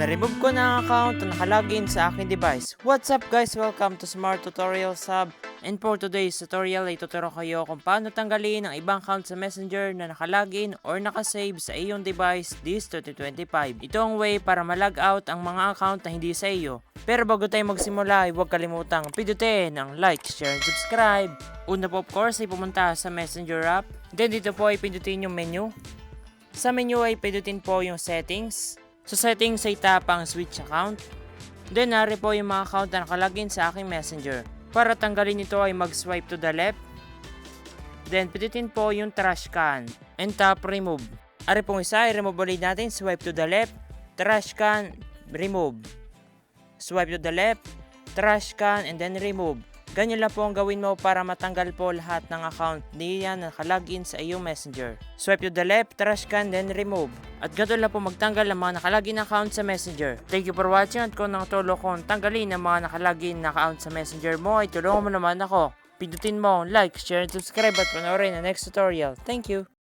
Na-remove ko na ang account na nakalagin sa aking device. What's up guys? Welcome to Smart Tutorial Sub. And for today's tutorial ay tuturo kayo kung paano tanggalin ang ibang account sa Messenger na nakalagin or nakasave sa iyong device this 2025. Ito ang way para mag out ang mga account na hindi sa iyo. Pero bago tayo magsimula huwag kalimutang pindutin ang like, share, and subscribe. Una po of course ay pumunta sa Messenger app. Then dito po ay pindutin yung menu. Sa menu ay pindutin po yung settings. Sa settings ay tap ang switch account. Then nari po yung mga account na nakalagin sa aking messenger. Para tanggalin ito ay mag-swipe to the left. Then pindutin po yung trash can and tap remove. Ari pong isa ay remove ulit natin. Swipe to the left, trash can, remove. Swipe to the left, trash can, and then remove. Ganyan lang po ang gawin mo para matanggal po lahat ng account niya na nakalagin sa iyong messenger. Swipe to the left, trash can, then remove. At ganito lang po magtanggal ng mga nakalagin na account sa messenger. Thank you for watching at kung nakatulong kong tanggalin ang mga nakalagin na account sa messenger mo ay tulungan mo naman ako. Pindutin mo ang like, share, and subscribe at panoorin ang next tutorial. Thank you!